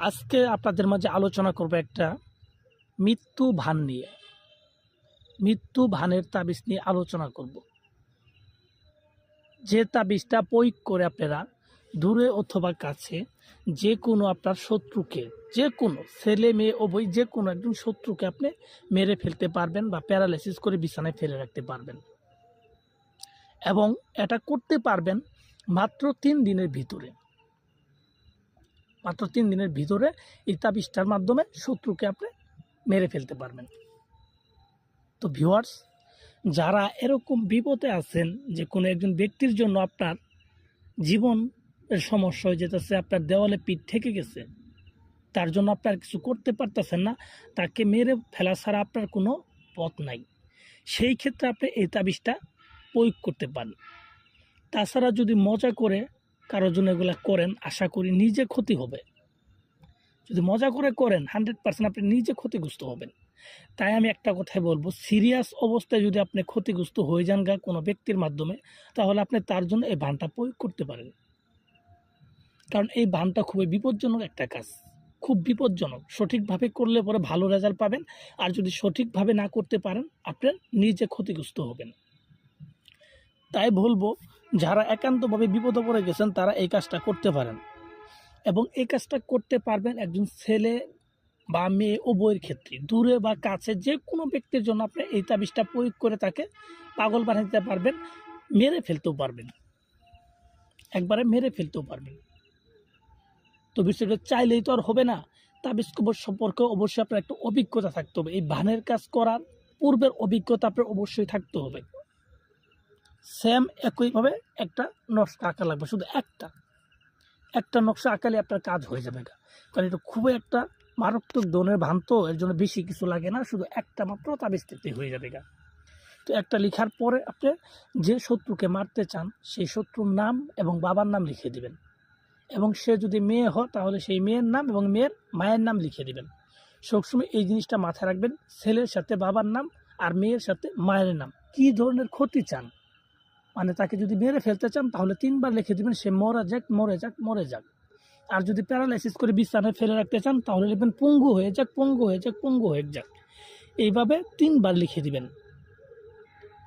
আজকে আপনাদের মাঝে আলোচনা করব একটা মৃত্যু ভান নিয়ে। মৃত্যু ভানের তাবিজ নিয়ে আলোচনা করব। যে তাবিজটা প্রয়োগ করে আপনারা দূরে অথবা কাছে যে কোনো আপনার শত্রুকে, যে কোনো ছেলে, মেয়ে উভয় যে কোনো একজন শত্রুকে আপনি মেরে ফেলতে পারবেন বা প্যারালাইসিস করে বিছানায় ফেলে রাখতে পারবেন। এবং এটা করতে পারবেন মাত্র তিন দিনের ভিতরে। মাত্র তিন দিনের ভিতরে এই তাবিজটার মাধ্যমে শত্রুকে আপনি মেরে ফেলতে পারবেন। তো ভিউয়ার্স যারা এরকম বিপদে আছেন যে কোনো একজন ব্যক্তির জন্য আপনার জীবন সমস্যা হয়ে যেতেছে, আপনার দেওয়ালে পিঠ থেকে গেছে, তার জন্য আপনার কিছু করতে পারতেছেন না, তাকে মেরে ফেলা ছাড়া আপনার কোনো পথ নাই। সেই ক্ষেত্রে আপনি এই তাবিজটা প্রয়োগ করতে পারেন। তাছাড়া যদি মজা করে কারোর জন্য এগুলো করেন, আশা করি নিজে ক্ষতি হবে। যদি মজা করে করেন হান্ড্রেড পার্সেন্ট আপনি নিজে ক্ষতিগ্রস্ত হবেন। তাই আমি একটা কথাই বলব সিরিয়াস অবস্থায় যদি আপনি ক্ষতিগ্রস্ত হয়ে যান গা কোনো ব্যক্তির মাধ্যমে, তাহলে আপনি তার জন্য এই বানটা প্রয়োগ করতে পারেন। কারণ এই বানটা খুবই বিপজ্জনক একটা কাজ। খুব বিপজ্জনক। সঠিকভাবে করলে পরে ভালো রেজাল্ট পাবেন। আর যদি সঠিকভাবে না করতে পারেন আপনার নিজে ক্ষতিগ্রস্ত হবেন। তাই বলব যারা একান্তভাবে বিপদে পড়ে গেছেন, তারা এই কাজটা করতে পারেন। এবং এই কাজটা করতে পারবেন একজন ছেলে বা মেয়ে উভয়ের ক্ষেত্রে। দূরে বা কাছে যে কোনো ব্যক্তির জন্য আপনি এই তাবিজটা প্রয়োগ করে তাকে পাগল বানিয়ে দিতে পারবেন, মেরে ফেলতেও পারবেন। একবারে মেরে ফেলতেও পারবেন। তো বিষয়টা চাইলেই তো আর হবে না। তাবিজ কবর সম্পর্কে অবশ্যই আপনার একটা অভিজ্ঞতা থাকতে হবে। এই ভানের কাজ করার পূর্বের অভিজ্ঞতা আপনার অবশ্যই থাকতে হবে। সেম একইভাবে একটা নকশা আঁকা লাগবে, শুধু একটা। একটা নকশা আঁকালে আপনার কাজ হয়ে যাবে গা। কারণ এটা খুবই একটা মারাত্মক দনের ভান তো এর জন্য বেশি কিছু লাগে না, শুধু একটা মাত্র তাবিজ দিতেই হয়ে যাবে গা। তো একটা লেখার পরে আপনি যে শত্রুকে মারতে চান, সেই শত্রুর নাম এবং বাবার নাম লিখে দিবেন। এবং সে যদি মেয়ে হয়, তাহলে সেই মেয়ের নাম এবং মেয়ের মায়ের নাম লিখে দিবেন। সবসময় এই জিনিসটা মাথায় রাখবেন, ছেলের সাথে বাবার নাম আর মেয়ের সাথে মায়ের নাম। কি ধরনের ক্ষতি চান? মানে তাকে যদি মেরে ফেলতে চান, তাহলে তিনবার লিখে দিবেন, সে মরা যাক, মরে যাক মরে যাক। আর যদি প্যারালাইসিস করে বিছানায় ফেলে রাখতে চান, তাহলে লিখবেন, পঙ্গু হয়ে যাক, পঙ্গু হয়ে যাক, পঙ্গু হয়ে যাক। এইভাবে তিনবার লিখে দিবেন।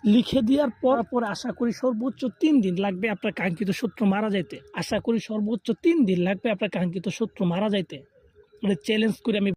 লিখে দেওয়ার পর পর আশা করি সর্বোচ্চ তিন দিন লাগবে আপনার কাঙ্ক্ষিত শত্রু মারা যাইতে। আশা করি সর্বোচ্চ তিন দিন লাগবে আপনার কাঙ্ক্ষিত শত্রু মারা যাইতে। মানে চ্যালেঞ্জ করে আমি